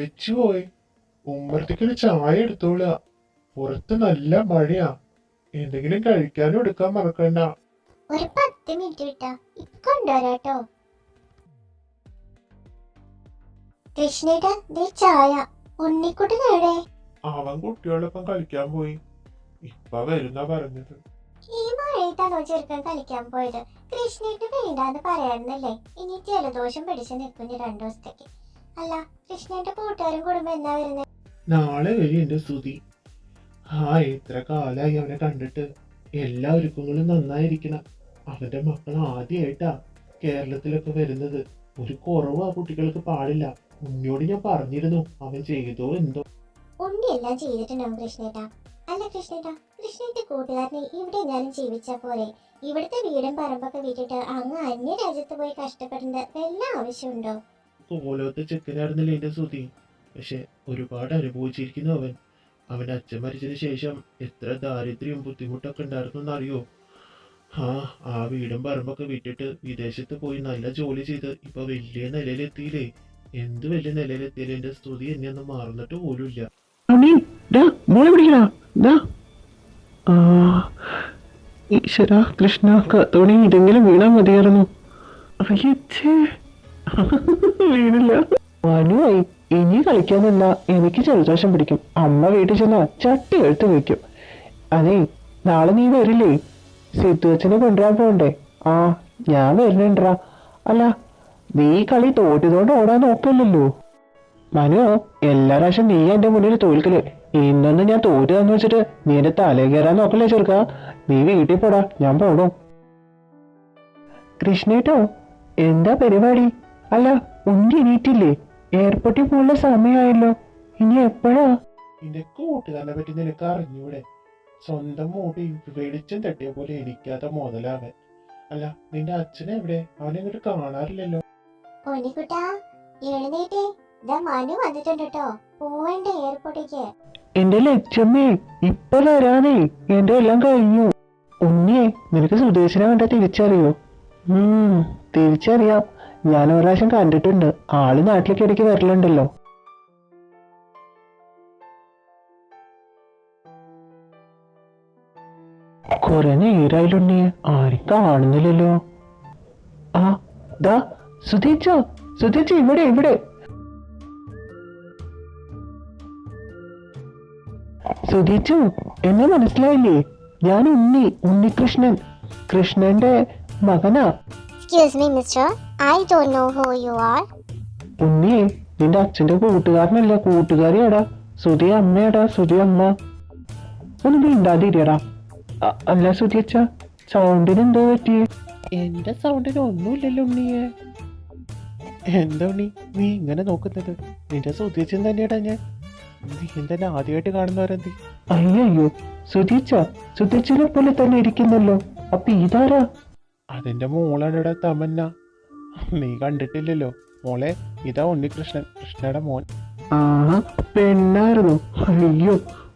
ലച്ചു പോയി. ഉമ്മർത്തിക്കൊരു ചായ എടുത്തോളുക പുറത്ത് നല്ല മഴയാ. എന്തെങ്കിലും കഴിക്കാനും എടുക്കാൻ മറക്കണ്ട. ഒരു പത്ത് മിനിറ്റ് വിട്ടാ. കൊണ്ടുവരാട്ടോ. കൃഷ്ണേട്ടാ ദേ ചായ. ഉണ്ണിക്കുട്ടൻ എവിടെ? അവൻ കുട്ടികളൊപ്പം കളിക്കാൻ പോയി. ഇപ്പ വരുന്ന പറഞ്ഞത്. ഈ മഴയത്താണോ ചെറുക്കൻ കളിക്കാൻ പോയത്? കൃഷ്ണേട്ട് വേണ്ടാന്ന് പറയാറുന്നല്ലേ? ഇനി ജലദോഷം പിടിച്ച് നിൽക്കുന്നു രണ്ടു ദിവസത്തേക്ക്. അല്ല കൃഷ്ണന്റെ കൂട്ടുകാരും കുടുംബം എന്നാ വരുന്നത് നാളെ വരും എന്റെ സ്തുതി. ആ എത്ര കാലായി അവനെ കണ്ടിട്ട് എല്ലാ ഒരുക്കങ്ങളും നന്നായിരിക്കണം. അവന്റെ മക്കൾ ആദ്യമായിട്ടാ കേരളത്തിലൊക്കെ വരുന്നത്. ഒരു കുറവ് ആ കുട്ടികൾക്ക് പാടില്ല. ഉണ്ണിയോട് ഞാൻ പറഞ്ഞിരുന്നു അവൻ ചെയ്തോ എന്തോ. ഉണ്ണി എല്ലാം ചെയ്തിട്ടുണ്ടാവും കൃഷ്ണേട്ടാ. അല്ല കൃഷ്ണേട്ടാ കൃഷ്ണന്റെ കൂട്ടുകാരനെ ഇവിടെ എങ്ങാനും ജീവിച്ച പോലെ ഇവിടുത്തെ വീടും പറമ്പൊക്കെ വിട്ടിട്ട് അങ്ങ് അന്യ രാജ്യത്ത് പോയി കഷ്ടപ്പെടേണ്ട എല്ലാം ആവശ്യമുണ്ടോ? പോലത്തെ ചെക്കനായിരുന്നില്ല എന്റെ സുതി പക്ഷെ ഒരുപാട് അനുഭവിച്ചിരിക്കുന്നു അവൻ. അവന്റെ അച്ഛൻ മരിച്ചതിന് ശേഷം എത്ര ദാരിദ്ര്യവും ബുദ്ധിമുട്ടൊക്കെ ഉണ്ടായിരുന്നു എന്നറിയോ ആ ആ വീടും പറമ്പൊക്കെ വിട്ടിട്ട് വിദേശത്ത് പോയി നല്ല ജോലി ചെയ്ത് ഇപ്പൊ വലിയ നിലയിലെത്തിയില്ലേ? എന്ത് വലിയ നിലയിലെത്തിയാലും എന്റെ സ്തുതി എന്നെ ഒന്നും മാറുന്നിട്ട് പോലുമില്ല. ഈശ്വര കൃഷ്ണ തോണി ഇതെങ്കിലും വീണാ മതിയായിരുന്നു. അയ്യച്ചേ. വീണില്ല. മനുവായി ഇനി കളിക്കാനില്ല. എനിക്ക് ജലദോഷം പിടിക്കും. അമ്മ വീട്ടിൽ ചെന്നാ ചട്ടി എടുത്ത് വെക്കും. അതേ നാളെ നീ വരില്ലേ? സിദ്ധുവച്ചനെ കൊണ്ടുവരാൻ പോണ്ടേ ആ ഞാൻ വരുന്നുണ്ടാ അല്ല നീ കളി തോറ്റതുകൊണ്ട് ഓടാൻ നോക്കില്ലല്ലോ. മനു എല്ലാ പ്രാവശ്യം നീ എന്റെ മുന്നിൽ തോൽക്കൽ. ഇന്നൊന്നും ഞാൻ തോറ്റു തന്നു വെച്ചിട്ട് നീ എന്റെ തല കയറാൻ നോക്കല്ലേ ചെറുക്ക? നീ വീട്ടിൽ പോടാ ഞാൻ പോണു കൃഷ്ണേട്ടോ എന്താ പരിപാടി? അല്ല ഉണ്ടി എണീറ്റില്ലേ? എയർപോർട്ടിൽ പോകാനുള്ള സമയമായല്ലോ. ഇനി എപ്പോഴാ? നിന്റെ കൂട്ടുകാരനെ പറ്റി നിനക്ക് അറിഞ്ഞൂടെ? സ്വന്തം മൂടി വെളിച്ചം തട്ടിയ പോലെ ഇരിക്കാത്ത മുതലാവൻ അല്ല നിന്റെ അച്ഛൻ എവിടെ? അവനെ ഇങ്ങോട്ട് കാണാറില്ലല്ലോ. എന്റെ ലക്ഷ്യമ്മേ ഇപ്പൊ വരാനേ. എന്റെ എല്ലാം കഴിഞ്ഞു. ഉണ്ണിയെ നിനക്ക് സുദേശിനെ കണ്ട തിരിച്ചറിയോ? ഉം തിരിച്ചറിയാം. ഞാൻ ഒരു പ്രാവശ്യം കണ്ടിട്ടുണ്ട്. ആൾ നാട്ടിലേക്ക് ഇടയ്ക്ക് വരലുണ്ടല്ലോ. കൊറേ നേരായില്ലുണ്ണിയെ ആരും കാണുന്നില്ലല്ലോ. ആ ദാ സുധീച്ചോ സുധീച്ച ഇവിടെ ഇവിടെ. സുധീച്ചു എന്നെ മനസ്സിലായില്ലേ? ഞാൻ ഉണ്ണി ഉണ്ണികൃഷ്ണൻ. കൃഷ്ണന്റെ മകനാ. Excuse me mister I don't know who you are Unni നിന്റെ അച്ഛന്റെ കൂട്ടുകാരനല്ല കൂട്ടുകാരിയാടാ. സുധി അമ്മയാടാ സുധി അമ്മ. ഒന്ന് മിണ്ടാതിരിയടാ. അല്ല സുധി അച്ഛ സൗണ്ടിന് എന്തോ പറ്റി? എന്റെ സൗണ്ടിന് ഒന്നുമില്ലല്ലോ ഉണ്ണിയെ. എന്താ ഉണ്ണി നീ ഇങ്ങനെ നോക്കുന്നത്? നിന്റെ സുധിയച്ചൻ തന്നെയാടാ ഞാൻ. നീ തന്നെ ആദ്യമായിട്ട് കാണുന്നവരെന്തി അയ്യോ സുധിച്ച സുധിച്ചിനെ പോലെ തന്നെ ഇരിക്കുന്നല്ലോ. അപ്പൊ ഇതാരാ? അതിന്റെ മോളാണ് തമന്ന. നീ കണ്ടിട്ടില്ലല്ലോ. മോളെ ഇതാ ഉണ്ണികൃഷ്ണൻ കൃഷ്ണയുടെ മോൻ. ആ പെണ്ണായിരുന്നു. അയ്യോ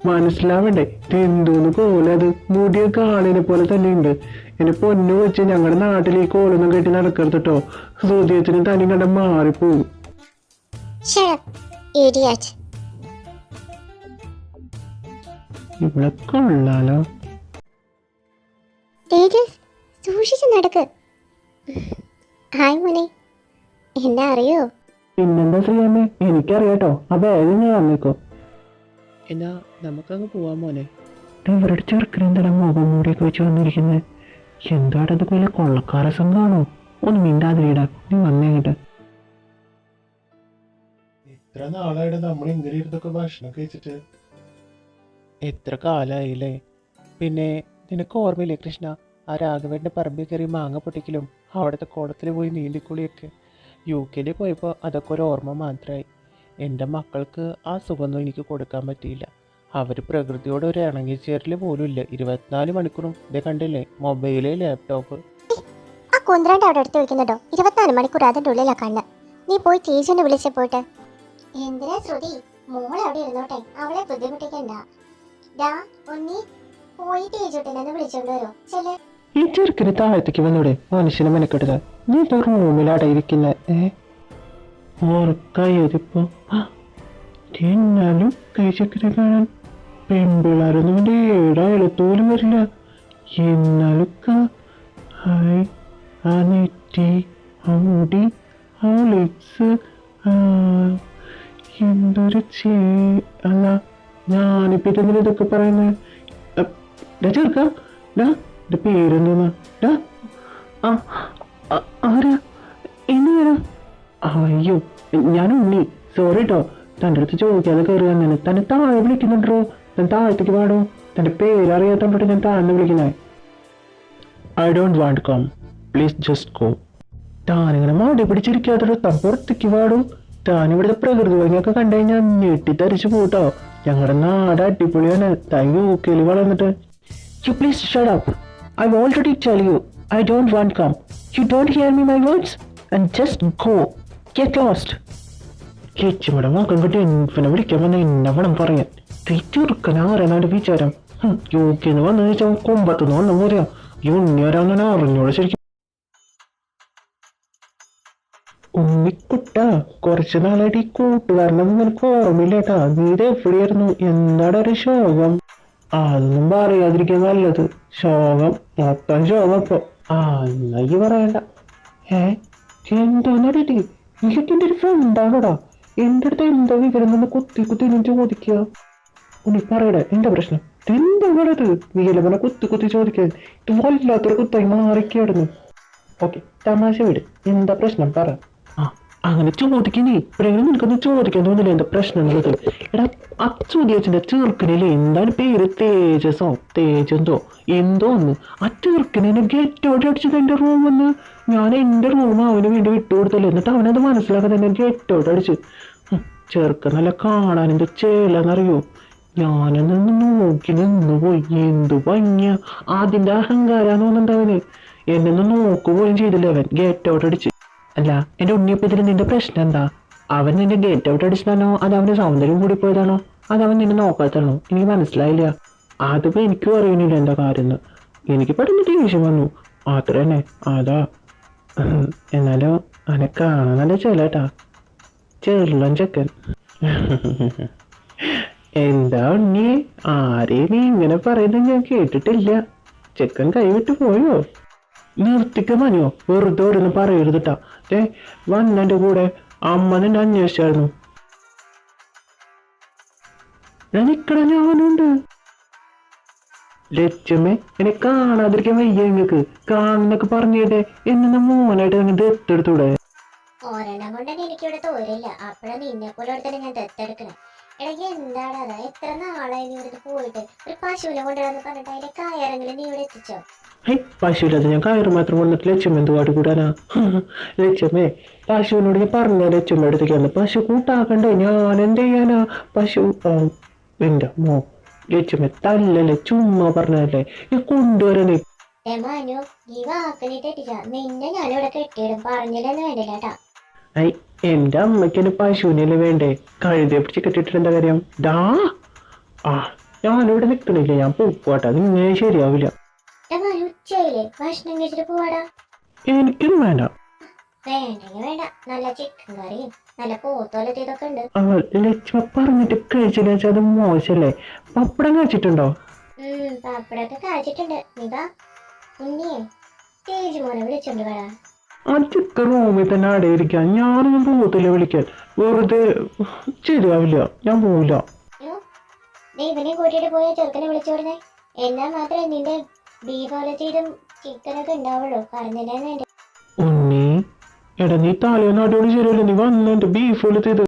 മനസ്സിലാവണ്ടേ എന്തോന്ന് കോലത് മുടിയൊക്കെ ആളിനെ പോലെ തന്നെ ഉണ്ട് എന്നെ പൊന്നു വെച്ച് ഞങ്ങളുടെ നാട്ടിൽ ഈ കോലൊന്നും കെട്ടി നടക്കരുത് കേട്ടോ ഹൃദയത്തിന് തനി കണ്ട മാറിപ്പോവും. ഇഡിയറ്റ് ഇവിടെ കൊള്ളാലോ. തേജസ് സൂക്ഷിച്ച് നടക്ക്. ഹായ് മോനെ. എന്നെ അറിയോ? പിന്നെന്താ ശ്രീയമ്മേ എനിക്കറിയാട്ടോ. ബാഗ് ഞാൻ വന്നേക്കോ എന്നാ നമുക്കങ്ങ് പോവാൻ മോനെ. ഇവരുടെ ചെറുക്കനെന്താ മുഖം മൂടിയൊക്കെ വെച്ച് വന്നിരിക്കുന്നത് എന്താടത് പോലെ കൊള്ളക്കാര സംഘമാണോ? ഒന്ന് മിണ്ടാതിരിടാ നീ വന്നേങ്ങിട്ട് എത്ര നാളായിട്ട് നമ്മൾ ഇങ്ങനെ ഇരുന്നൊക്കെ ഭക്ഷണം കഴിച്ചിട്ട്. എത്ര കാലായില്ലേ? പിന്നെ നിനക്ക് ഓർമ്മയില്ലേ കൃഷ്ണ? ആ രാഘവന്റെ പറമ്പിൽ കയറി മാങ്ങ പൊട്ടിക്കലും അവിടുത്തെ കുളത്തിൽ പോയി നീന്തിക്കുളിയൊക്കെ. യു കെയിൽ പോയപ്പോൾ അതൊക്കെ ഒരു ഓർമ്മ മാത്രമായി. എന്റെ മക്കൾക്ക് ആ സുഖമൊന്നും എനിക്ക് കൊടുക്കാൻ പറ്റിയില്ല. അവർ പ്രകൃതിയോട് ഒരു ഇണങ്ങിച്ചേരൽ പോലും ഇല്ല. ഇരുപത്തിനാല് മണിക്കൂറും. ഇതേ കണ്ടില്ലേ? മൊബൈൽ ലാപ്ടോപ്പ് ആ കുന്ത്രണ്ട് അവിടെ എടുത്ത് വെക്കുന്നുണ്ടോ ഇരുപത്തിനാല് മണിക്കൂർ അതിന്റെ ഉള്ളിലാ കണ്ണ്. നീ പോയി ചേച്ചിനെ വിളിച്ച പോയിട്ട്. എന്തിനാ ശ്രുതി? മോൾ അവിടെ ഇരുന്നോട്ടെ. അവളെ ബുദ്ധിമുട്ടിക്കണ്ട. ഡാ പോയി ടീച്ചോട്ടിനെ വിളിച്ചോണ്ട് വരോ. ചെല്ലേ. ഈ ചെറുക്കിന് താഴത്തേക്ക് വന്നൂടെ? മനുഷ്യനെ മെനക്കെടുത്ത നീ തുറന്നു റൂമിലാടെ ഇരിക്കുന്ന. ഏ? കഴിച്ചക്കരെ കാണാൻ പെൺപിള്ളേരൊന്നും എന്റെ ഏഴായാലത്തോലും വരില്ല. എന്നാലും ക- ഹായ് ആ നെറ്റി ആ എന്തൊരു ചേ അല്ല ഞാനിപ്പോ ഇതെങ്കിലും ഇതൊക്കെ പറയുന്നത് ചെറുക്ക എന്റെ പേരെന്തോന്ന്? ആരാ? എന്ന് വരാം അയ്യോ ഞാൻ ഉണ്ണി. സോറി കേട്ടോ തന്റെ അടുത്ത് ചോദിക്കാതെ കയറി എന്നാണ് തന്നെ താഴെ വിളിക്കുന്നുണ്ടോ? ഞാൻ താഴത്തേക്ക് പാടോ? തന്റെ പേര് അറിയാത്തോണ്ടോ ഞാൻ താഴ്ന്ന് വിളിക്കുന്നത് I don't want come please just go താനിങ്ങനെ മാടി പിടിച്ചിരിക്കാത്തോ താൻ പുറത്തേക്ക് പാടും. താൻ ഇവിടുത്തെ പ്രകൃതി ഭംഗിയൊക്കെ കണ്ടു കഴിഞ്ഞാൽ ഞെട്ടിത്തരിച്ചു പോട്ടോ. ഞങ്ങളുടെ നാട് അടിപൊളിയാണ്. താൻ യു കെയിൽ വളർന്നിട്ട്. You please shut up I already tell you, I don't want come you don't hear me my words and just go get lost ചേച്ചിയുടെ മകൻ കിട്ടി പിന്നെ വിളിക്കാൻ വന്ന എന്നെ വേണം പറയാൻ. തെറ്റുറുക്കൻ ആരാണ് വിചാരം. യോഗ്യെന്ന് വന്നു വെച്ചാൽ കൊമ്പത്തുനിന്ന് വന്ന പോലെയാ ഈ ഉണ്ണിയാരാങ്ങനെ അറിഞ്ഞോളൂ ശരിക്കും. ഉമ്മിക്കുട്ട കുറച്ചു നാളായിട്ട് ഈ കൂട്ടുകാരനൊന്നും നിനക്ക് ഓർമ്മയില്ലേട്ടാ നീ എവിടെയായിരുന്നു എന്താണ് ഒരു ശോകം? അതൊന്നും പറയാതിരിക്കാൻ നല്ലത്. ശോകം മൊത്തം ശോകം ഇപ്പൊ. ആ എന്നാ ഈ പറയണ്ട. ഏ എന്തോന്നറിയിട്ട് എനിക്ക് എന്റെ ഒരു ഫ്രണ്ടാണോടാ എന്റെ അടുത്ത് എന്താ വിവരം നിന്ന് കുത്തി കുത്തി നിന്ന് ചോദിക്കുക ഉണ്ണി പറയട എന്റെ പ്രശ്നം? എന്താ പറയത് കുത്തി കുത്തി ചോദിക്കാൻ ഇത് വല്ലാത്തൊരു കുത്തായി മാറിക്കായിരുന്നു ഓക്കെ തമാശ വിട്. എന്താ പ്രശ്നം? പറ. അങ്ങനെ ചോദിക്കുന്നേ ഇപ്പോഴെങ്കിലും നിനക്കൊന്ന് ചോദിക്കാൻ തോന്നില്ല എന്താ പ്രശ്നം എടാ അച്ചുദിയച്ചിന്റെ ചെറുക്കനില്ലേ എന്താണ് പേര്? തേജസോ? തേജന്തോ? എന്തോ ഒന്ന്. ആ ചെറുക്കനെ ഗേറ്റോടെ അടിച്ചത് എന്റെ റൂം വന്ന് ഞാൻ എന്റെ റൂം അവന് വേണ്ടി വിട്ടു കൊടുത്തല്ലേ. എന്നിട്ട് അവനത് മനസ്സിലാക്കാതെ എന്നെ ഗേറ്റോടെ അടിച്ച്. ചെറുക്കൻ നല്ല കാണാൻ എന്താ ചേലെന്നറിയോ? ഞാനൊന്ന് നോക്കി നിന്ന് പോയി എന്തു ഭംഗിയ. അതിന്റെ അഹങ്കാരാന്ന് തോന്നുന്നുണ്ടവന് എന്നെ ഒന്ന് നോക്കുപോലും ചെയ്തില്ല അവൻ? ഗേറ്റ് ഔട്ട് അടിച്ച്. അല്ല എന്റെ ഉണ്ണിയപ്പത്തിന് നിന്റെ പ്രശ്നം എന്താ? അവൻ നിന്റെ ഗേറ്റ് ഔട്ട് അടിച്ചതാണോ അത് അവന്റെ സൗന്ദര്യം കൂടി പോയതാണോ? അത് അവൻ നിന്നെ നോക്കാത്തതാണോ എനിക്ക് മനസ്സിലായില്ല. അതിപ്പോ എനിക്കും അറിയണില്ല എന്താ കാര്യം എനിക്ക് പെട്ടെന്ന് ദേഷ്യം വന്നു. അത്ര തന്നെ. അതാ. എന്നാലോ അവനെ കാണാൻ നല്ല ചേലേട്ടാ. ചെറുളം ചെക്കൻ. എന്താ ഉണ്ണി? ആരെയും നീ ഇങ്ങനെ പറയുന്നത് ഞാൻ കേട്ടിട്ടില്ല. ചെക്കൻ കൈവിട്ട് പോയോ? നിർത്തിക്ക മനിയോ വെറുതെ ഓരോന്ന് പറയരുതട്ടാ ഏ വന്നെന്റെ കൂടെ അമ്മ നിന്നെ അന്വേഷിച്ചായിരുന്നു. ഞാൻ ഞാനുണ്ട്. ലക്ഷ്യമേ എന്നെ കാണാതിരിക്കാൻ വയ്യ നിങ്ങൾക്ക് കാണുന്നൊക്കെ പറഞ്ഞിട്ടെ എന്നെ മോനായിട്ട് നിങ്ങൾ ദത്തെടുത്തൂടെ? ഒരെണ്ണം കൊണ്ട് എനിക്കിവിടെ തോരില്ല. അപ്പഴാ നിന്നെ അത് എത്ര നാളായി നീ ഇവിടുന്ന് പോയിട്ട്? ഒരു പശുവിനെ കൊണ്ടുവരാന്ന് പറഞ്ഞിട്ട് അതിന്റെ കായറെങ്കിലും നീ ഇവിടെ എത്തിച്ചോ? ഹൈ പശുവില്ലാതെ ഞാൻ കയറ് മാത്രം വന്നിട്ട് ലക്ഷ്യം എന്ത് പാട്ട് കൂടാനാ ലക്ഷ്യമേ പശുവിനോട് ഞാൻ പറഞ്ഞ ലക്ഷ്യം എടുത്തേക്കാണ് പശു കൂട്ടാക്കണ്ടേ ഞാൻ എന്ത് ചെയ്യാനാ? പശു ആ, എന്റെ മോ ലക്ഷ്യമേ തല്ലല്ലേ ചുമ്മാ പറഞ്ഞല്ലേ കൊണ്ടുവരണേ മനു ഈ എത്തിച്ച നിന്നെ ഞാനിവിടെ കെട്ടിയിടും പറഞ്ഞില്ലെന്ന് വേണ്ടില്ല കേട്ടാ. ഐ എന്റെ അമ്മയ്ക്ക് എന്നെ പശുവിനല്ലേ വേണ്ടേ? കഴുതെ പിടിച്ച് കെട്ടിട്ട് എന്താ കാര്യം? ഡാ ആ ഞാനിവിടെ നിൽക്കണില്ല ഞാൻ പൂപ്പാട്ടാ അത് ഇങ്ങനെ ശരിയാവില്ല. മനു ഉച്ചയില്ലേ ഭക്ഷണം കഴിച്ചിട്ട് പോവാടാ. എനിക്കൊന്നും വേണ്ട. വേണ്ടെങ്കിൽ വേണ്ട. നല്ല ചിക്കൻ കറിയും നല്ല പോത്തോലത്തിയതൊക്കെ ഉണ്ട്. ലക്ഷ്മ പറഞ്ഞിട്ട് കഴിച്ചില്ല അത് മോശല്ലേ? പപ്പടം കഴിച്ചിട്ടുണ്ടോ ഉം പപ്പടൊക്കെ കാച്ചിട്ടുണ്ട്. നിതാ ഉണ്ണിയെ തേജ് മോനെ വിളിച്ചോണ്ട് ആ ചിക്കൻ റൂമിൽ തന്നെ അടയിരിക്കാം ഞാനൊന്നും പോകത്തില്ല വിളിക്കാൻ. വെറുതെ ശരിയാവില്ല. ഞാൻ പോവില്ല. ദൈവനെ കൂട്ടിയിട്ട് പോയ ചെറുക്കനെ വിളിച്ചോടനെ എന്നാ മാത്രമേ നിന്റെ ബീഫോലത്തിയും ചിക്കനൊക്കെ ഉണ്ടാവുള്ളൂ. പറഞ്ഞില്ലേ ഉണ്ണി. എടാ നീ തലേന്ന് അടിപൊളി ശരിയല്ലേ. നീ വന്ന് എന്റെ ബീഫ് എടുത്തത്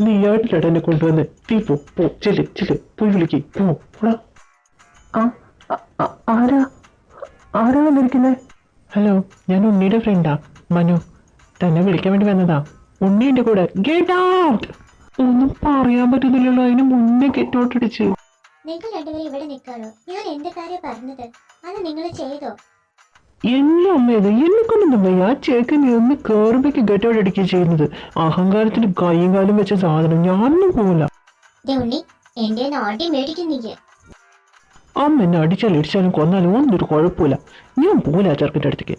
നീ ആയിട്ടില്ലടാ എന്നെ കൊണ്ടുവന്ന്. തീ പോ പോ ചെൽ ചെൽ പോയി വിളിക്ക്. പോ പോടാ. ആ ആ- ആ- ആരാ? ആരാ വന്നിരിക്കുന്നേ? ഹലോ ഞാൻ ഉണ്ണിയുടെ ഫ്രണ്ടാ മനു. തന്നെ വിളിക്കാൻ വേണ്ടി വന്നതാ. ഉണ്ണി എന്റെ കൂടെ. ഗെറ്റ് ഔട്ട് ഒന്നും പറയാൻ പറ്റുന്നില്ലല്ലോ. അതിന് മുന്നേ ഗെറ്റ് ഔട്ട് അടിച്ച്. നിങ്ങൾ രണ്ടുപേരും ഇവിടെ നിൽക്കാണോ ഞാൻ എന്റെ കാര്യം പറഞ്ഞത് അത് നിങ്ങൾ ചെയ്തോ? എന്നെ കൊണ്ടൊന്നും വയ്യ. ആ ചേക്കൻ ഒന്ന് കേറുമ്പേക്ക് ഗെറ്റ് അടിക്കുക ചെയ്യുന്നത്. അഹങ്കാരത്തിന് കൈയും കാലും വെച്ച സാധനം ഞാനൊന്നും പോവില്ല. എന്റെ നാട്ടി മേടിക്കുന്നില്ല അമ്മ എന്നെ അടിച്ചാലും ഇടിച്ചാലും കൊന്നാലും ഒന്നും ഒരു കുഴപ്പമില്ല. ഞാൻ പോകില്ല ആ ചെറുക്കന്റെ അടുത്തേക്ക്.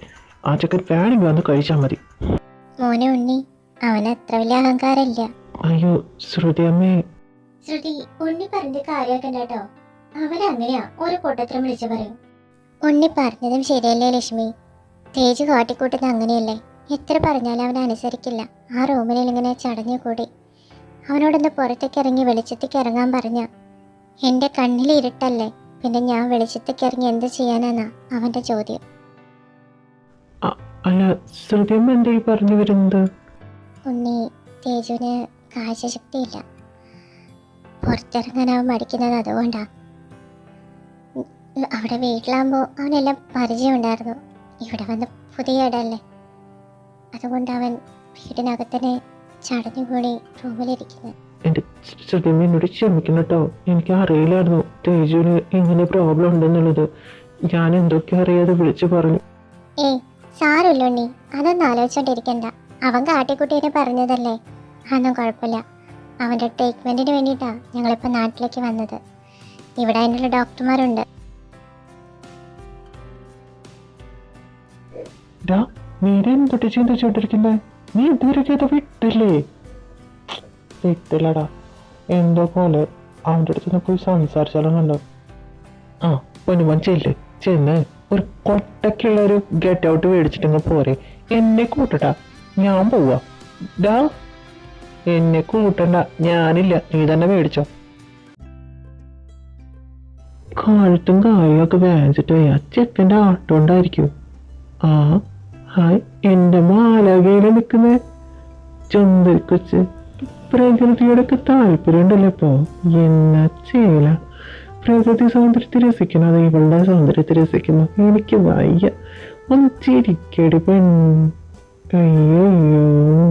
ആ ചെക്കൻ വേണമെങ്കിൽ വന്ന് കഴിച്ചാൽ മതി. മോനെ ഉണ്ണി അവന് അത്ര വലിയ അഹങ്കാരമില്ല. അയ്യോ ശ്രുതി അമ്മേ. ശ്രുതി ഉണ്ണി പറഞ്ഞ കാര്യാക്കണ്ട കേട്ടോ ഒരു പൊട്ടത്തിനും വിളിച്ചു പറയും. ഉണ്ണി പറഞ്ഞതും ശരിയല്ലേ ലക്ഷ്മി? തേജ് കാട്ടിക്കൂട്ടുന്നത് അങ്ങനെയല്ലേ? എത്ര പറഞ്ഞാലും അവൻ അനുസരിക്കില്ല. ആ റൂമിനിൽ ഇങ്ങനെ ചടഞ്ഞു കൂടി. അവനോടൊന്ന് പുറത്തേക്ക് ഇറങ്ങി വെളിച്ചത്തേക്ക് ഇറങ്ങാൻ പറഞ്ഞ എന്റെ കണ്ണിൽ ഇരുട്ടല്ലേ? പിന്നെ ഞാൻ വെളിച്ചത്തേക്ക് ഇറങ്ങി എന്ത് ചെയ്യാനാണ് അവന്റെ ചോദ്യം. അല്ല ശ്രുതി അമ്മ എന്താ ഈ പറഞ്ഞു വരുന്നത്? ഉണ്ണി തേജുവിന് കാഴ്ചശക്തിയില്ല. പുറത്തിറങ്ങാൻ അവൻ മടിക്കുന്നത് അതുകൊണ്ടാ. ഉം, അവിടെ വീട്ടിലാകുമ്പോൾ അവനെല്ലാം പരിചയമുണ്ടായിരുന്നു. ഇവിടെ വന്ന് പുതിയ ഇടല്ലേ? അതുകൊണ്ട് അവൻ വീടിനകത്തന്നെ ചടഞ്ഞുകൂടി റൂമിലിരിക്കുന്നത് എന്നോട് ക്ഷമിക്കണം കേട്ടോ. എനിക്ക് അറിയില്ലായിരുന്നു തേജുവിന് ഇങ്ങനെ പ്രോബ്ലം ഉണ്ടെന്നുള്ളത്. ഞാൻ എന്തൊക്കെ അറിയാതെ വിളിച്ചു പറഞ്ഞു. ഏ സാരമില്ല ഉണ്ണി. അതൊന്നും ആലോചിച്ചോണ്ടിരിക്കണ്ട. അവൻ കാട്ടിക്കുട്ടീനെ പറഞ്ഞതല്ലേ? അതൊന്നും കുഴപ്പമില്ല. അവന്റെ ട്രീറ്റ്മെന്റിന് വേണ്ടിയിട്ടാണ് ഞങ്ങളിപ്പോൾ നാട്ടിലേക്ക് വന്നത്. ഇവിടെ അതിനുള്ള ഡോക്ടർമാരുണ്ട് ഡാ നീരെ എന്തൊട്ട് ചോട്ടിരിക്കുന്നത് നീ ഇതുവരെയൊക്കെ അത് വിട്ടില്ലേ? വിട്ടില്ലടാ. എന്തോ പോലെ അവന്റെ അടുത്ത് പോയി സംസാരിച്ചാലോ ആ പൊന്നുമോൻ ചെല്ല് ചെന്ന് ഒരു കൊട്ടക്കുള്ള ഒരു ഗെറ്റ് ഔട്ട് മേടിച്ചിട്ടങ്ങ് പോരെ. എന്നെ കൂട്ടട്ടാ ഞാൻ പോവാ. ഡാ എന്നെ കൂട്ടണ്ട ഞാനില്ല നീ തന്നെ മേടിച്ചോ. കാലത്തും കായൊക്കെ വാങ്ങിച്ചിട്ട് വയ്യ ചെക്കന്റെ ആട്ടം ഉണ്ടായിരിക്കും ആ എന്റെ മാലകയിൽ നിൽക്കുന്ന. ചുന്തരി കൊച്ച് പ്രകൃതിയോടൊക്കെ താല്പര്യമുണ്ടല്ലോ ഇപ്പോ? എന്നാ ചെയ്യല. പ്രകൃതി സൗന്ദര്യത്തെ രസിക്കുന്നു അത് ഇവളുടെ സൗന്ദര്യത്തെ രസിക്കുന്നു. എനിക്ക് വയ്യ. ഒന്ന് ചിരിക്കടി പെൺ. അയ്യോ.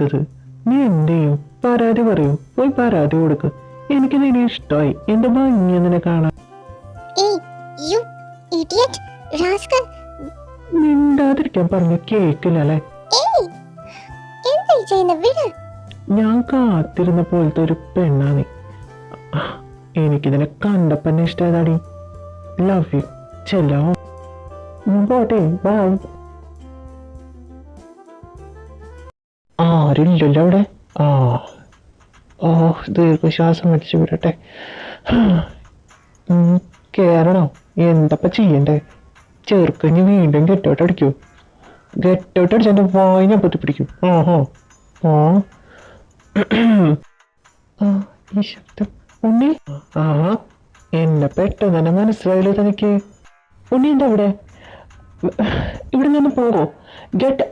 എടുത്തത് നീ എന്ത് ചെയ്യും? പരാതി പറയൂ. പോയി പരാതി കൊടുക്ക്. എനിക്ക് നിന്നെ ഇഷ്ടമായി. എന്റെ ഭംഗി നിന്നെ കാണാൻ! മിണ്ടാതിരിക്കാൻ പറഞ്ഞ. കേക്കില്ല അല്ലേ ഞാൻ കാത്തിരുന്ന പോലത്തെ ഒരു പെണ്ണാണ്. നീ എനിക്കിതിനെ കണ്ടപ്പന്നെ ഇഷ്ടമായതാടി. Love you ചെല്ലോ. പോട്ടെ. ബൈ ആരില്ലല്ലോ അവിടെ? ആ. ഓ ദീർഘശ്വാസം അടിച്ചു വിടട്ടെ. ഉം, കേറണോ? എന്തപ്പ ചെയ്യണ്ടേ? ചെറുക്കഞ്ഞ് വീണ്ടും ഗെറ്റൗട്ട് അടിക്കൂ. ഗെറ്റൗട്ട് അടിച്ചെന്റെ വായിനെ പൊത്തി പിടിക്കും ഓഹോ ഓ ഈ ശബ്ദം. ഉണ്ണി? ആ എന്നെ പെട്ടെന്ന് തന്നെ മനസ്സിലായില്ലേ തനിക്ക്? ഉണ്ണി എന്താ ഇവിടെ ഇവിടെ നിന്ന് പോകോ ഗെറ്റ്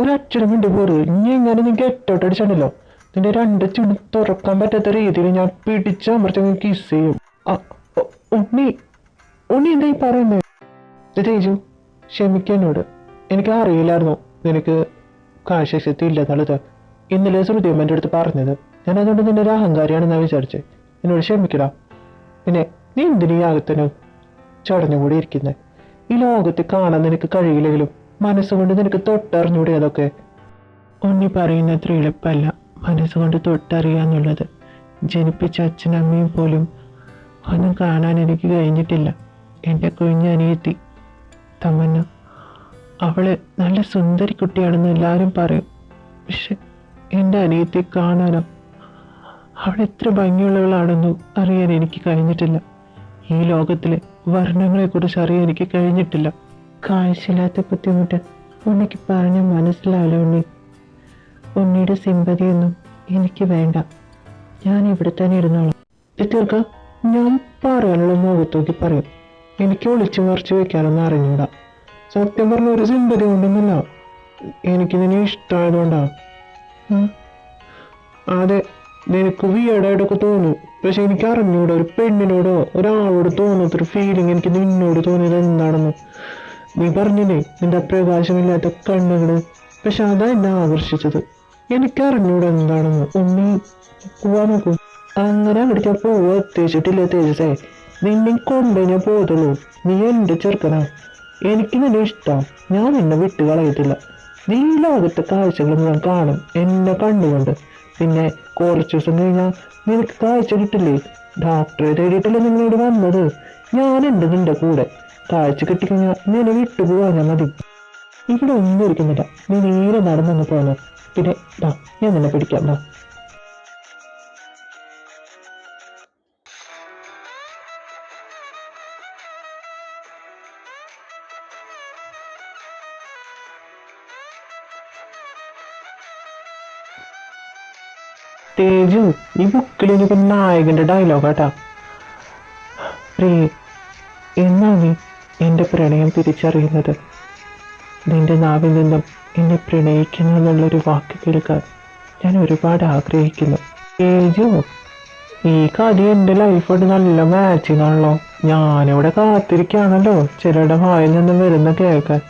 ഒരക്ഷരം വേണ്ടി പോറ് ഇനി എങ്ങനെ നീ ഗെറ്റ് ഔട്ട് അടിച്ചിട്ടുണ്ടല്ലോ നിന്റെ രണ്ട് ചുണ്ട് തുറക്കാൻ പറ്റാത്ത രീതിയിൽ ഞാൻ പിടിച്ചമർത്തി കിസ് ചെയ്യും. ഉണ്ണി ഉണ്ണി എന്താ ഈ പറയുന്നത് തേജു ക്ഷമിക്കാനോട് എനിക്ക് അറിയില്ലായിരുന്നു. നിനക്ക് കാഴ്ചശക്തി ഇല്ലെന്നുള്ളത് ഇന്നലെ ശ്രുതിയമ്മന്റെ അടുത്ത് പറഞ്ഞത്. ഞാൻ അതുകൊണ്ട് നിന്റെ ഒരു അഹങ്കാരിയാണെന്നാണ് വിചാരിച്ചത് എന്നോട് ക്ഷമിക്കണം പിന്നെ നീ എന്തിനീ യാഗത്തിന് ചടഞ്ഞുകൂടി ഇരിക്കുന്നത് ഈ ലോകത്ത് കാണാൻ നിനക്ക് കഴിയില്ലെങ്കിലും മനസ്സുകൊണ്ട് നിനക്ക് തൊട്ടറിഞ്ഞൂടെ അതൊക്കെ? ഉണ്ണി പറയുന്നത്ര എളുപ്പമല്ല മനസ്സുകൊണ്ട് തൊട്ടറിയാന്നുള്ളത് ജനിപ്പിച്ച അച്ഛനമ്മയും പോലും ഒന്നും കാണാൻ എനിക്ക് കഴിഞ്ഞിട്ടില്ല. എന്റെ കുഞ്ഞനിയെത്തി തമന്ന. അവൾ നല്ല സുന്ദരി കുട്ടിയാണെന്ന് എല്ലാവരും പറയും. പക്ഷെ എന്റെ അനിയത്തി കാണാനോ? അവൾ എത്ര ഭംഗിയുള്ളവളാണെന്നും അറിയാൻ എനിക്ക് കഴിഞ്ഞിട്ടില്ല. ഈ ലോകത്തിലെ വർണങ്ങളെക്കുറിച്ച് അറിയാൻ എനിക്ക് കഴിഞ്ഞിട്ടില്ല. കാഴ്ചയില്ലാത്ത ബുദ്ധിമുട്ട് ഉണ്ണിക്ക് പറഞ്ഞ് മനസ്സിലാവില്ല ഉണ്ണി. ഉണ്ണിയുടെ സിമ്പതിയൊന്നും എനിക്ക് വേണ്ട. ഞാൻ ഇവിടെ തന്നെ ഇരുന്നോളാം. തീർക്ക ഞാൻ പറയാനുള്ള മുഖത്തോക്കി പറയും. എനിക്ക് ഒളിച്ചു മറിച്ച് വെക്കാനൊന്നും അറിഞ്ഞൂടാ. സത്യം പറഞ്ഞ ഒരു സിമ്പതി ഉണ്ടെന്നല്ല എനിക്ക് നിന്നെ ഇഷ്ടമായതുകൊണ്ടാണ്. അതെ നിനക്ക് വീടായിട്ടൊക്കെ തോന്നും. പക്ഷെ എനിക്ക് അറിഞ്ഞൂടാ ഒരു പെണ്ണിനോടോ ഒരാളോട് തോന്നാത്തൊരു ഫീലിംഗ് എനിക്ക് നിന്നോട് തോന്നിയത് എന്താണെന്ന്. നീ പറഞ്ഞില്ലേ നിന്റെ പ്രകാശമില്ലാത്ത കണ്ണുകൾ പക്ഷെ അതാ എന്നെ ആകർഷിച്ചത്. എനിക്ക് അറിഞ്ഞൂടാ എന്താണെന്ന് ഒന്ന് പോവാൻ നോക്കൂ. അങ്ങനെ അവിടേക്ക് പോവുക എത്തിച്ചിട്ടില്ല തേജസേ നിന്നെ കൊണ്ടേ ഞാൻ പോകത്തുള്ളൂ. നീ എന്റെ ചെറുക്കനാ. എനിക്ക് നിന്നെ ഇഷ്ടം. ഞാൻ നിന്നെ വിട്ട് കളയത്തില്ല. നീ ലോകത്തെ കാഴ്ചകൾ ഞാൻ കാണും. എന്നെ കണ്ടുകൊണ്ട്. പിന്നെ കുറച്ച് ദിവസം കഴിഞ്ഞാൽ നിനക്ക് കാഴ്ച കിട്ടില്ലേ? ഡോക്ടറെ തേടിയിട്ടല്ലേ നിങ്ങളോട് വന്നത്? ഞാനുണ്ട് നിന്റെ കൂടെ. കാഴ്ച കിട്ടിക്കഴിഞ്ഞാൽ വിട്ടു പോകാൻ മതി. ഇവിടെ ഒന്നും ഇരിക്കുന്നില്ല. നീ നേരെ നടന്നു പോലെ പിന്നെ. ഡാ ഞാൻ നിന്നെ പിടിക്കാം ഡാ തേജു ഈ ബുക്കിൽ ഇനിയിപ്പോ നായകന്റെ ഡയലോഗാട്ടാ എന്നാ നീ? എന്റെ പ്രണയം തിരിച്ചറിയുന്നത്. നിന്റെ നാവിൽ നിന്നും എന്നെ പ്രണയിക്കുന്നു എന്നുള്ളൊരു വാക്ക് കേൾക്കാൻ ഞാൻ ഒരുപാട് ആഗ്രഹിക്കുന്നു. ഏജോ ഈ കഥ എന്റെ ലൈഫോട് നല്ല മാച്ചിങ് ആണല്ലോ. ഞാനിവിടെ കാത്തിരിക്കുകയാണല്ലോ ചിലരുടെ വായിൽ നിന്നും വരുന്ന കേൾക്കാൻ.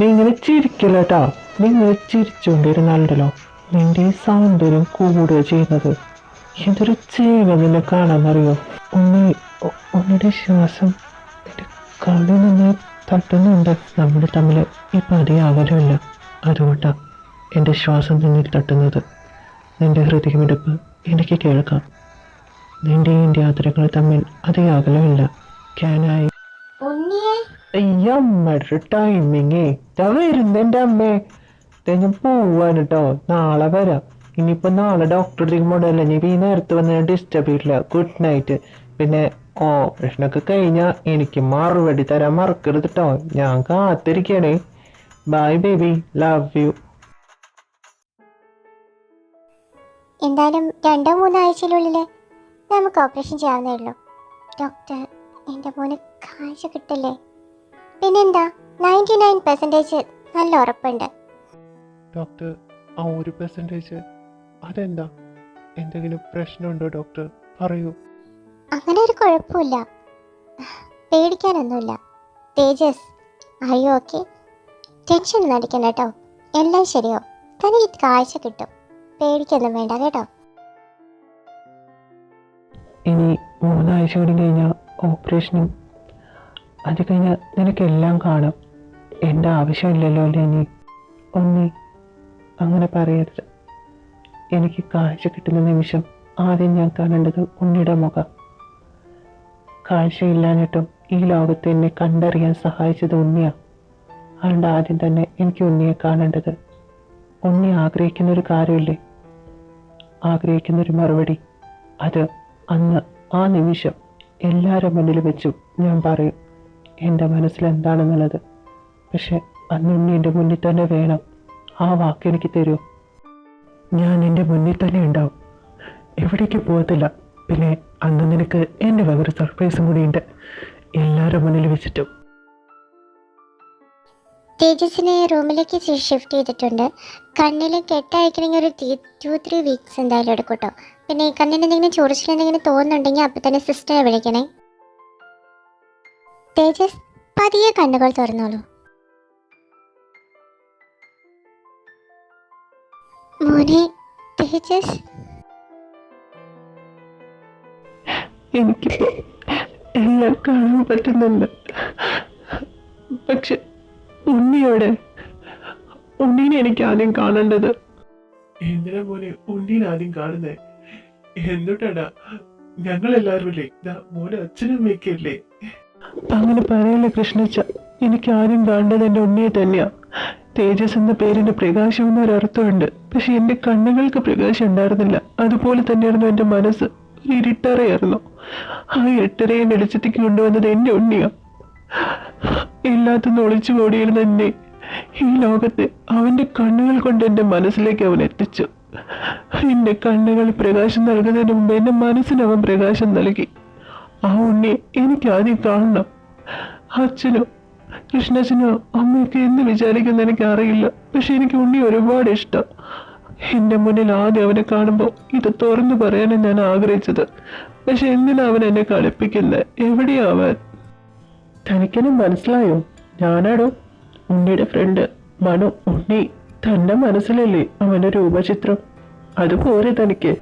നീ ഇങ്ങനെ ചിരിക്കില്ലട്ടാ നീ ഇങ്ങനെ ചിരിച്ചുകൊണ്ടിരുന്നാലോ നിന്റെ ഈ സൗന്ദര്യം കൂടുക ചെയ്യുന്നത്. എന്തൊരു ചെയ്യുക നിന്നെ അറിയോ? ഒന്ന് ഒന്നിടെ ശ്വാസം എന്റെ കണ്ണിൽ നിന്ന് തട്ടുന്നുണ്ട്. നമ്മൾ തമ്മിൽ ഇപ്പം അധികം അകലമില്ല അതുകൊണ്ടാണ് എന്റെ ശ്വാസം നിന്നിൽ തട്ടുന്നത്. നിന്റെ ഹൃദയമിടിപ്പ് എനിക്ക് കേൾക്കാം. എന്റെ യാത്രകൾ തമ്മിൽ അധികം അകലമില്ല. ക്യാനായി. അയ്യമ്മയുടെ ടൈമിങ്ങേ അമ്മേ. ഞാൻ പോവാണ് കേട്ടോ നാളെ വരാം. ഇനിയിപ്പോ നാളെ ഡോക്ടർ അടുത്തേക്ക് പോകണ്ടല്ലോ? ഈ നേരത്തെ വന്ന് ഡിസ്റ്റർബ് ചെയ്യില്ല ഗുഡ് നൈറ്റ് പിന്നെ ഓപ്പറേഷനൊക്കെ കഴിഞ്ഞാൽ എനിക്ക് മറുപടി തരാൻ മറക്കരുത് കേട്ടോ ഞാൻ കാത്തിരിക്കണേ. ബൈ ബേബി ലവ് യു എന്തായാലും രണ്ടോ മൂന്നോ ആഴ്ചയിലുള്ളിൽ നമുക്ക് ഓപ്പറേഷൻ ചെയ്യാവുന്നേ ഉള്ളൂ ഡോക്ടർ എന്റെ മോന് കാഴ്ച കിട്ടില്ലേ? പിന്നെന്താ? നയന്റി നയൻ പെർസെന്റേജ് നല്ല ഉറപ്പുണ്ട്. ഡോക്ടർ ആ ഒരു പെർസെന്റേജ് അതെന്താ? എന്തെങ്കിലും പ്രശ്നമുണ്ടോ ഡോക്ടർ പറയൂ. അങ്ങനെ ഒരു കുഴപ്പമില്ല. പേടിക്കാനൊന്നുമില്ല. തേജസ് അയ്യോ ഓക്കെ ടെൻഷൻ ഒന്നും കേട്ടോ. എല്ലാം ശരിയോ തനിക്ക് കാഴ്ച കിട്ടും. പേടിക്കൊന്നും വേണ്ട കേട്ടോ. ഇനി മൂന്നാഴ്ച കൂടി കഴിഞ്ഞാൽ ഓപ്പറേഷനും അത് കഴിഞ്ഞാൽ നിനക്കെല്ലാം കാണും. എന്റെ ആവശ്യമില്ലല്ലോ അല്ലേ ഇനി ഒന്നി അങ്ങനെ പറയരുത്. എനിക്ക് കാഴ്ച കിട്ടുന്ന നിമിഷം ആദ്യം ഞാൻ കാണേണ്ടത് ഉണ്ണിയുടെ മുഖം. കാഴ്ചയില്ലാഞ്ഞിട്ടും ഈ ലോകത്ത് എന്നെ കണ്ടറിയാൻ സഹായിച്ചത് ഉണ്ണിയാണ് അതുകൊണ്ട് ആദ്യം തന്നെ എനിക്ക് ഉണ്ണിയെ കാണേണ്ടത്. ഉണ്ണി ആഗ്രഹിക്കുന്നൊരു കാര്യമില്ലേ? ആഗ്രഹിക്കുന്നൊരു മറുപടി. അത് അന്ന് ആ നിമിഷം എല്ലാവരും മുന്നിൽ വെച്ചും ഞാൻ പറയും എന്റെ മനസ്സിൽ എന്താണെന്നുള്ളത്? പക്ഷെ അന്ന് ഉണ്ണി എന്റെ മുന്നിൽ തന്നെ വേണം. ആ വാക്ക് എനിക്ക് തരൂ. ഞാൻ എന്റെ മുന്നിൽ തന്നെ ഉണ്ടാവും. എവിടേക്ക് പോകത്തില്ല. പിന്നെ അന്ന് നിനക്ക് എന്റെ വക ഒരു സർപ്രൈസും കൂടിയുണ്ട്. എല്ലാവരും മുന്നിൽ വെച്ചിട്ടും. തേജസിനെ റൂമിലേക്ക് ഷിഫ്റ്റ് ചെയ്തിട്ടുണ്ട്. കണ്ണിൽ കെട്ടയക്കണമെങ്കിൽ ഒരു ടു ത്രീ വീക്സ് എന്തായാലും എടുക്കും കേട്ടോ പിന്നെ കണ്ണിന് എന്തെങ്കിലും ചൊറിച്ചിൽ എന്തെങ്കിലും തോന്നുന്നുണ്ടെങ്കിൽ അപ്പം തന്നെ സിസ്റ്ററെ വിളിക്കണേ. തേജസ് പതിയെ കണ്ണുകൾ തുറന്നോളൂ. മോനെ തേജസ്. എനിക്കിപ്പോൾ എല്ലാം കാണാൻ പറ്റുന്നുണ്ട് പക്ഷെ ഉണ്ണിയോടെ ഉണ്ണീനെ എനിക്ക് ആദ്യം കാണേണ്ടത്. എന്തിനാ പോലെ ഉണ്ണീനെ ആദ്യം കാണുന്നേ? എന്തുട്ടാടാ? ഇല്ലേ? ദാ മോനെ അച്ഛനും അമ്മയൊക്കെയല്ലേ അങ്ങനെ പറയല്ലേ കൃഷ്ണച്ച എനിക്ക് ആദ്യം കാണേണ്ടത് എന്റെ ഉണ്ണിയെ തന്നെയാ. തേജസ് എന്ന പേരിന് പ്രകാശം എന്നൊരർത്ഥമുണ്ട്. പക്ഷെ എന്റെ കണ്ണുകൾക്ക് പ്രകാശം ഉണ്ടായിരുന്നില്ല. അതുപോലെ തന്നെയായിരുന്നു എന്റെ മനസ്സ്. ഇരുട്ടറയായിരുന്നു. ആ ഇരുട്ടറയെ വെളിച്ചത്തേക്ക് കൊണ്ടുവന്നത് എന്റെ ഉണ്ണിയ. എല്ലാത്തുനിന്ന് ഒളിച്ചു ഓടിയിരുന്ന എന്നെ ഈ ലോകത്ത് അവന്റെ കണ്ണുകൾ കൊണ്ട് എന്റെ മനസ്സിലേക്ക് അവൻ എത്തിച്ചു. എന്റെ കണ്ണുകൾ പ്രകാശം നൽകുന്നതിന് മുമ്പ് എന്റെ മനസ്സിന് അവൻ പ്രകാശം നൽകി. ആ ഉണ്ണിയെ എനിക്ക് ആദ്യം കാണണം. അച്ഛനോ കൃഷ്ണച്ചനോ അമ്മയൊക്കെ എന്ന് വിചാരിക്കുന്ന എനിക്ക് അറിയില്ല പക്ഷെ എനിക്ക് ഉണ്ണി ഒരുപാട് ഇഷ്ടം. എന്റെ മുന്നിൽ ആദ്യം അവനെ കാണുമ്പോൾ ഇത് തുറന്നു പറയാനാണ് ഞാൻ ആഗ്രഹിച്ചത്. പക്ഷെ എന്തിനാ അവൻ എന്നെ കളിപ്പിക്കുന്നത് എവിടെയാ അവൻ? തനിക്കെന്നെ മനസ്സിലായോ? ഞാനാടോ? ഉണ്ണിയുടെ ഫ്രണ്ട് മനു ഉണ്ണി തന്റെ മനസ്സിലല്ലേ അവന്റെ രൂപചിത്രം? അത് പോരെ തനിക്ക്.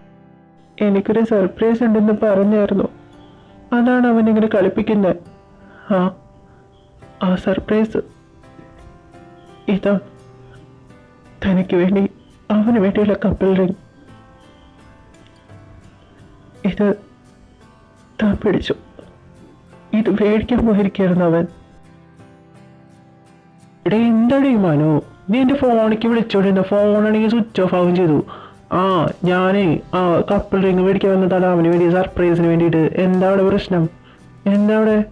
എനിക്കൊരു സർപ്രൈസ് ഉണ്ടെന്ന് പറഞ്ഞായിരുന്നു. അതാണ് അവൻ ഇങ്ങനെ കളിപ്പിക്കുന്നത് ആ ആ സർപ്രൈസ് ഇതാ. തനിക്ക് വേണ്ടി അവന് കപ്പിൾ റിംഗ് ഇത് താൻ പിടിച്ചു. ഇത് മേടിക്കാൻ പോയിരിക്കുകയായിരുന്നു അവൻ. ഇവിടെ മനു? നീ എന്റെ ഫോണിലേക്ക് വിളിച്ചോണ്ടിരുന്ന ഫോണാണെങ്കിൽ സ്വിച്ച് ഓഫ് ആവുകയും ചെയ്തു. ആ ഞാനേ ആ കപ്പിൾ റിങ് മേടിക്കാൻ വന്നതാണ്. അവന് വേണ്ടി സർപ്രൈസിന് വേണ്ടിയിട്ട്. എന്താ അവിടെ പ്രശ്നം? എന്താ അവിടെ?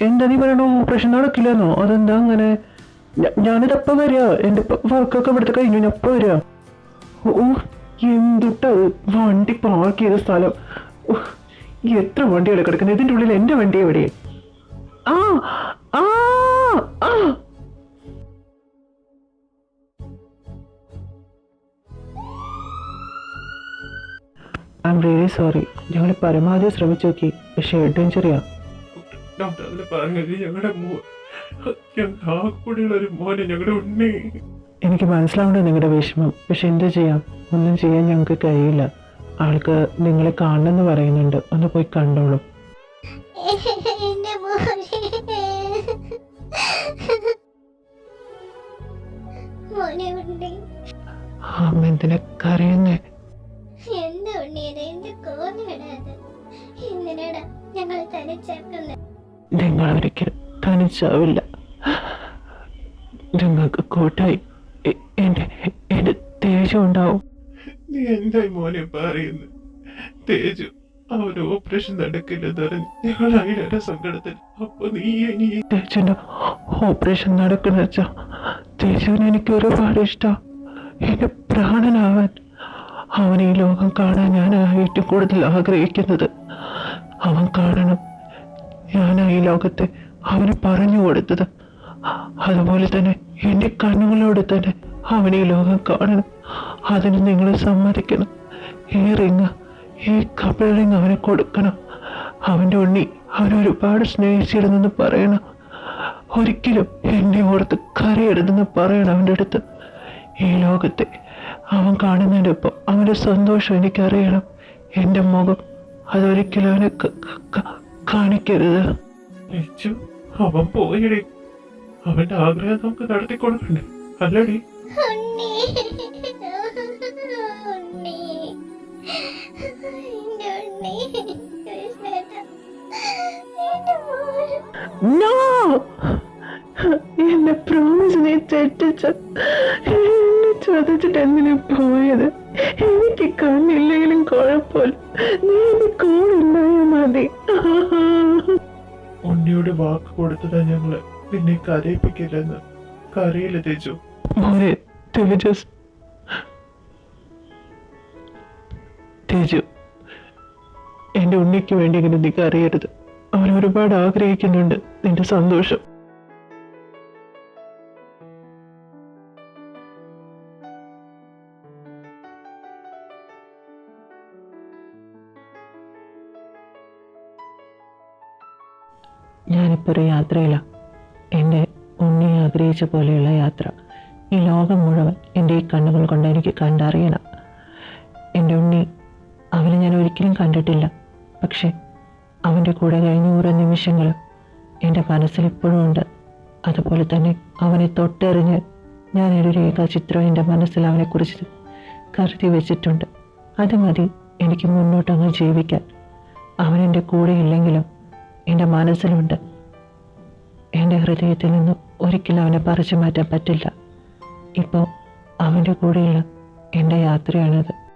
എന്താ നീ പറയണോ ഓപ്പറേഷൻ നടക്കില്ലെന്നോ? അതെന്താ അങ്ങനെ? ഞാനിതപ്പം വരിക എന്റെ വർക്കൊക്കെ ഇവിടുത്തെ കഴിഞ്ഞു. ഞാൻ എപ്പോൾ വരിക ഓ എന്തുട്ടത് വണ്ടി പാർക്ക് ചെയ്ത സ്ഥലം. എത്ര വണ്ടികളെ കിടക്കുന്നത്? ഇതിന്റെ ഉള്ളിൽ എന്റെ വണ്ടി എവിടെ ആ ആ ഐ എം റിയലി സോറി ഞങ്ങൾ പരമാവധി ശ്രമിച്ചു നോക്കി. പക്ഷേ അഡ്വഞ്ചറിയാ ഡോക്ടർ പറഞ്ഞത് ഞങ്ങളുടെ ആ കൂടെയുള്ള ഒരു മോനെ ഞങ്ങളുടെ ഉണ്ണി. എനിക്ക് മനസ്സിലാവുന്നുണ്ട് നിങ്ങളുടെ വിഷമം. പക്ഷെ എന്ത് ചെയ്യാം? ഒന്നും ചെയ്യാൻ ഞങ്ങൾക്ക് കഴിയില്ല. ആൾക്ക് നിങ്ങളെ കാണണമെന്ന് പറയുന്നുണ്ട്. ഒന്ന് പോയി കണ്ടോളൂ. അമ്മ എന്തിനാ കരയുന്നേ? എന്ത് ഉണ്ണിയത് എന്ത് കോന്നിടാത് എന്തിനാടാ ഞങ്ങൾ തനിച്ചാക്കുന്നത് നിങ്ങൾ ഒരിക്കലും തനിച്ചാവില്ല നിങ്ങൾക്ക് കൂട്ടായി എന്റെ എന്റെ ദേഷ്യം ഉണ്ടാവും. നീ എന്തായി മോനെ പറയുന്നു? തേജു അവന് ഓപ്പറേഷൻ നടക്കില്ലെന്ന് പറഞ്ഞ് ഞങ്ങൾ അതിലേറെ സങ്കടത്തിൽ. അപ്പൊ നീ ഇനി തേജുവിന്റെ ഓപ്പറേഷൻ നടക്കുന്ന വെച്ചാ തേജുവിന് എനിക്ക് ഒരുപാട് ഇഷ്ടം. എന്റെ പ്രാണനാവാൻ. അവൻ ഈ ലോകം കാണാൻ ഞാൻ ഏറ്റവും കൂടുതൽ ആഗ്രഹിക്കുന്നത്. അവൻ കാണണം. ഞാൻ ഈ ലോകത്തെ അവന് പറഞ്ഞു കൊടുത്തത്. അതുപോലെ തന്നെ എന്റെ കണ്ണുകളോട് തന്നെ അവനെ ലോകം കാണണം. അതിന് നിങ്ങൾ സമ്മതിക്കണം. ഈ റിങ് ഈ കപിൾ റിങ് അവന് കൊടുക്കണം. അവന്റെ ഉണ്ണി അവനൊരുപാട് സ്നേഹിച്ചിരുന്നെന്ന് പറയണം. ഒരിക്കലും എന്നെ ഓർത്ത് കരയരുതെന്ന് പറയണം അവന്റെ അടുത്ത്. ഈ ലോകത്തെ അവൻ കാണുന്നതിന്റെ ഒപ്പം അവന്റെ സന്തോഷം എനിക്കറിയണം. എന്റെ മുഖം അതൊരിക്കലും അവനെ കാണിക്കരുത്. അവൻ പോയടി. അവന്റെ ആഗ്രഹം നമുക്ക് നടത്തി കൊടുക്കണ്ടേ? അല്ലടി. ഉണ്ണി. ഉണ്ണി. ഉണ്ണി. കൃഷ്ണേട്ടാ നോ എന്നെ പ്രോമിസ് നീ തെറ്റിച്ച എന്നെ ചതച്ചിട്ട് കരയിപ്പിക്കില്ലെന്ന് കറിയില്ല തേജു മോനെ തേജു എന്റെ ഉണ്ണിക്ക് വേണ്ടി ഇങ്ങനെ നീ അറിയരുത്. അവൻ ഒരുപാട് ആഗ്രഹിക്കുന്നുണ്ട്. നിന്റെ സന്തോഷം. ഞാനിപ്പോൾ ഒരു യാത്രയിലാണ് എന്റെ ഉണ്ണി ആഗ്രഹിച്ച പോലെയുള്ള യാത്ര. ഈ ലോകം മുഴുവൻ എന്റെ ഈ കണ്ണുകൾ കൊണ്ട് എനിക്ക് കണ്ടറിയണം. എന്റെ ഉണ്ണി അവനെ ഞാൻ ഒരിക്കലും കണ്ടിട്ടില്ല. പക്ഷേ അവന്റെ കൂടെ കഴിഞ്ഞ ഓരോ നിമിഷങ്ങൾ എന്റെ മനസ്സിൽ ഇപ്പോഴും ഉണ്ട്. അതുപോലെ തന്നെ അവനെ തൊട്ടെറിഞ്ഞ് ഞാൻ ഒരു രേഖാചിത്രം എന്റെ മനസ്സിൽ അവനെക്കുറിച്ച് കരുതി വെച്ചിട്ടുണ്ട്. അത് മതി എനിക്ക് മുന്നോട്ടങ്ങ് ജീവിക്കാൻ. അവനെന്റെ കൂടെ ഇല്ലെങ്കിലും എന്റെ മനസ്സിലുണ്ട്. എന്റെ ഹൃദയത്തിൽ നിന്ന് ഒരിക്കലും അവനെ പറിച്ചു മാറ്റാൻ പറ്റില്ല. ഇപ്പോൾ അവന്റെ കൂടെയുള്ള എന്റെ യാത്രയാണിത്.